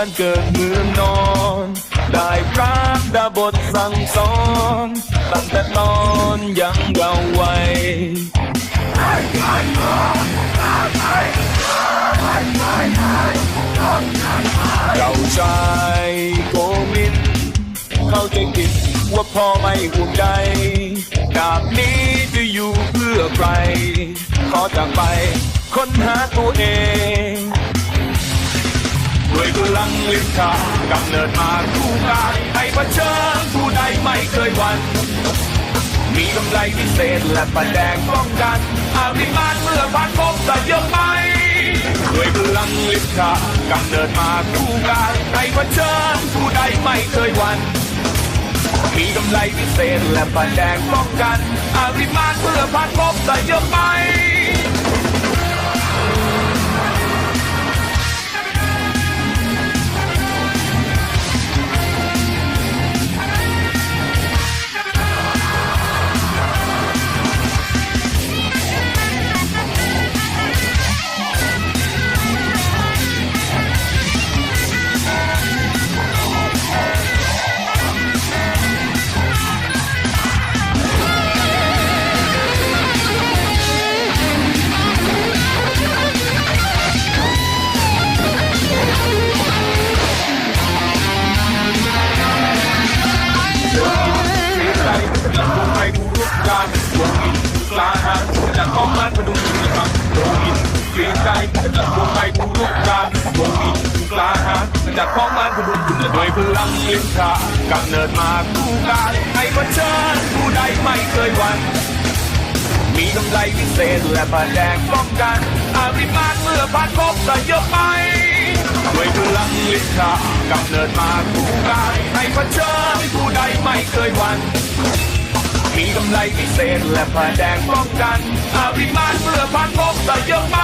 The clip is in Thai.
บ้านเกิดเมืองนอน ได้พระดาบทสั่งสอนตั้งแต่ตอนยังเยาว์วัยเราชายโกมิน เข้าใจผิดว่าพ่อไม่ห่วงใยดาบนี้จะอยู่เพื่อใคร ขอจากไปค้นหาตัวเอง ยพลังลิขากำเนิดมาคู่กายให้เผชิญผู้ใดไม่เคยหวั่นมีกำไรพิเศษและประแดงป้องกันอาริมานเมื่อผ่านพบแต่เยอะไปด้วยพลังลิขากำเนิดมาคู่กายให้เผชิญผู้ใดไม่เคยหวั่นมีกำไรพิเศษและประแดงป้องกันอาริมานเมื่อผ่านพบแต่เยอะไป จะลงไปทุกการดวงอินกลาหารจะของมันพดุงมีครับดวงอินเกรียงใจจะลงไปทุกการดวงอินกลาหารจะของมันพดุงด้วยพลังลิ้นขากำเนิดมาคู่กายให้เผชิญผู้ใดไม่เคยหวั่นมีกำไรพิเศษและผ่าแดงป้องกันอาริมานเมื่อผ่านพบแต่เยอะไปด้วยพลังลิขากำเนิดมาคู่กายให้เผชิญผู้ใดไม่เคยหวั่น มีกำไรพิเศษและผ้าแดงป้องกันอาริมาเพื่อพันพกแต่เยอะไป